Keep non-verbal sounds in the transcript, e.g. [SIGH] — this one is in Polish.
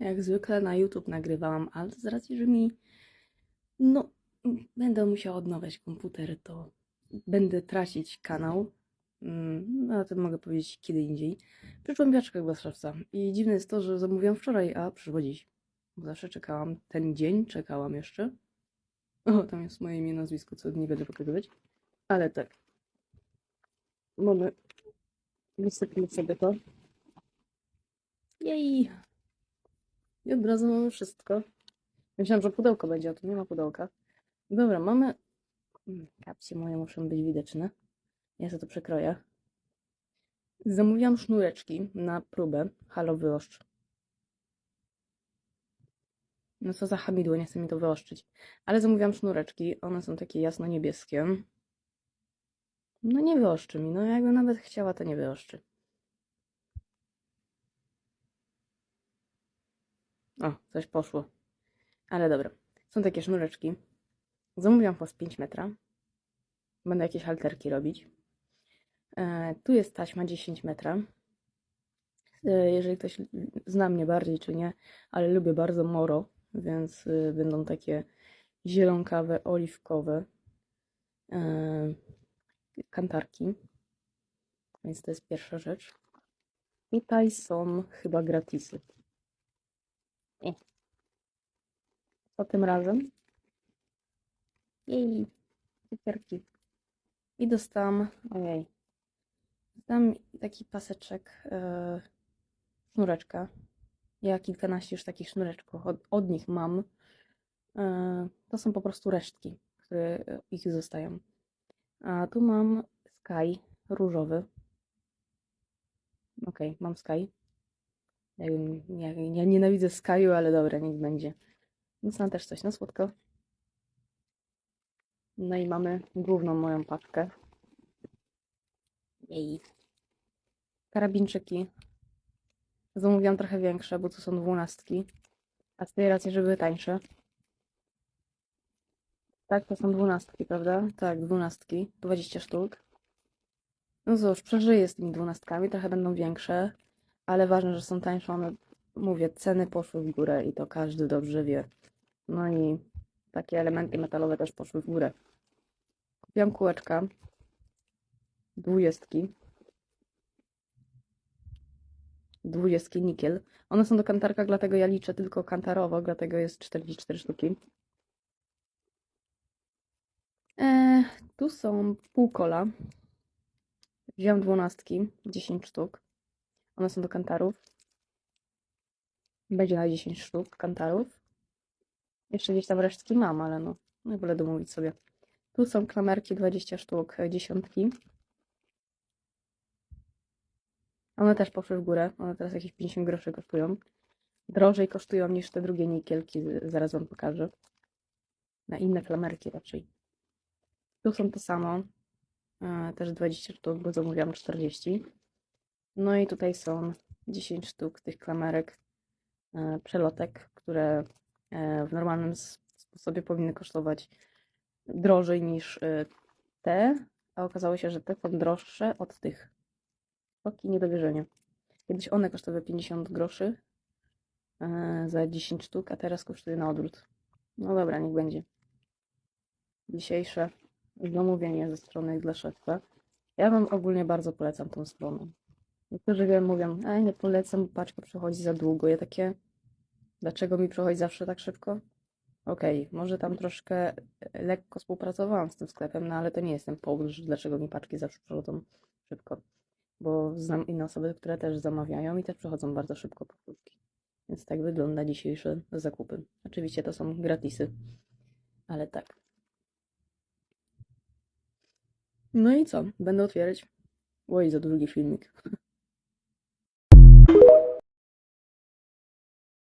Jak zwykle na YouTube nagrywałam, ale z racji, że mi no, będę musiała odnawiać komputer, to będę tracić kanał. Mm, No, o tym mogę powiedzieć kiedy indziej. Przyszła mi paczka szewca. I dziwne jest to, że zamówiłam wczoraj, a przyszło dziś. Bo zawsze czekałam ten dzień, czekałam jeszcze. O, tam jest moje imię, nazwisko, co nie będę pokazywać. Ale tak. Mamy. Wysypmy sobie to. Jej! I od razu mamy wszystko. Myślałam, że pudełko będzie, a tu nie ma pudełka. Dobra, mamy... Mm, Kapcie moje muszą być widoczne. Ja sobie to przekroję. Zamówiłam sznureczki na próbę. Halo, wyoszcz. No co za hamidło, nie chce mi to wyoszczyć. Ale zamówiłam sznureczki. One są takie jasno-niebieskie. No nie wyoszczy mi. No jakby nawet chciała, to nie wyoszczy. O, coś poszło. Ale dobra. Są takie sznureczki. Zamówiłam po z 5 metra. Będę jakieś halterki robić. E, tu jest taśma 10 metra. E, jeżeli ktoś zna mnie bardziej czy nie, ale lubię bardzo moro, więc e, będą takie zielonkawe, oliwkowe e, kantarki. Więc to jest pierwsza rzecz. Tutaj są chyba gratisy. E. Co tym razem? Jej, cukierki. I dostałam, ojej, dostałam taki paseczek, e, sznureczka. Ja kilkanaście już takich sznureczków od, od nich mam. E, to są po prostu resztki, które e, ich zostają. A tu mam Sky różowy. Okej, mam Sky. Ja, ja, ja nienawidzę Skyu, ale dobra, niech będzie. Więc mam też coś na słodko. No i mamy główną moją paczkę. Jej. Karabinczyki. Zamówiłam trochę większe, bo to są dwunastki. A z tej racji, że były tańsze. Tak, to są dwunastki, prawda? Tak, dwunastki. 20 sztuk. No cóż, przeżyję z tymi dwunastkami, trochę będą większe, ale ważne, że są tańsze. One, mówię, ceny poszły w górę i to każdy dobrze wie. No i takie elementy metalowe też poszły w górę. Kupiłam kółeczka. Dwudziestki. Dwudziestki nikiel. One są do kantarka, dlatego ja liczę tylko kantarowo, dlatego jest 44 sztuki. E, tu są półkola. Wziąłem dwunastki, 10 sztuk. One są do kantarów. Będzie na 10 sztuk kantarów. Jeszcze gdzieś tam resztki mam, ale no, no wolę domówić sobie. Tu są klamerki 20 sztuk, e, dziesiątki. One też poszły w górę. One teraz jakieś 50 groszy kosztują. Drożej kosztują niż te drugie nikielki, zaraz wam pokażę. Na inne klamerki raczej. Tu są to samo. e, Też 20 sztuk, bo zamówiłam 40. No i tutaj są 10 sztuk tych klamerek, e, przelotek, które e, w normalnym sposobie powinny kosztować drożej niż e, te, a okazało się, że te są droższe od tych. Oki niedowierzenie. Kiedyś one kosztowały 50 groszy za 10 sztuk, a teraz kosztuje na odwrót. No dobra, niech będzie. Dzisiejsze zamówienie ze strony dla szefa. Ja wam ogólnie bardzo polecam tą stronę. Niektórzy wiem, mówią, a nie polecam, paczka przechodzi za długo. Ja takie, dlaczego mi przechodzi zawsze tak szybko? Okej, może tam troszkę e, lekko współpracowałam z tym sklepem, no ale to nie jest ten powód, że dlaczego mi paczki zawsze przechodzą szybko. Bo znam inne osoby, które też zamawiają i też przechodzą bardzo szybko powtórki. Więc tak wygląda dzisiejsze zakupy. Oczywiście to są gratisy, ale tak. No i co? Będę otwierać. Oj, za długi filmik. [LAUGHS]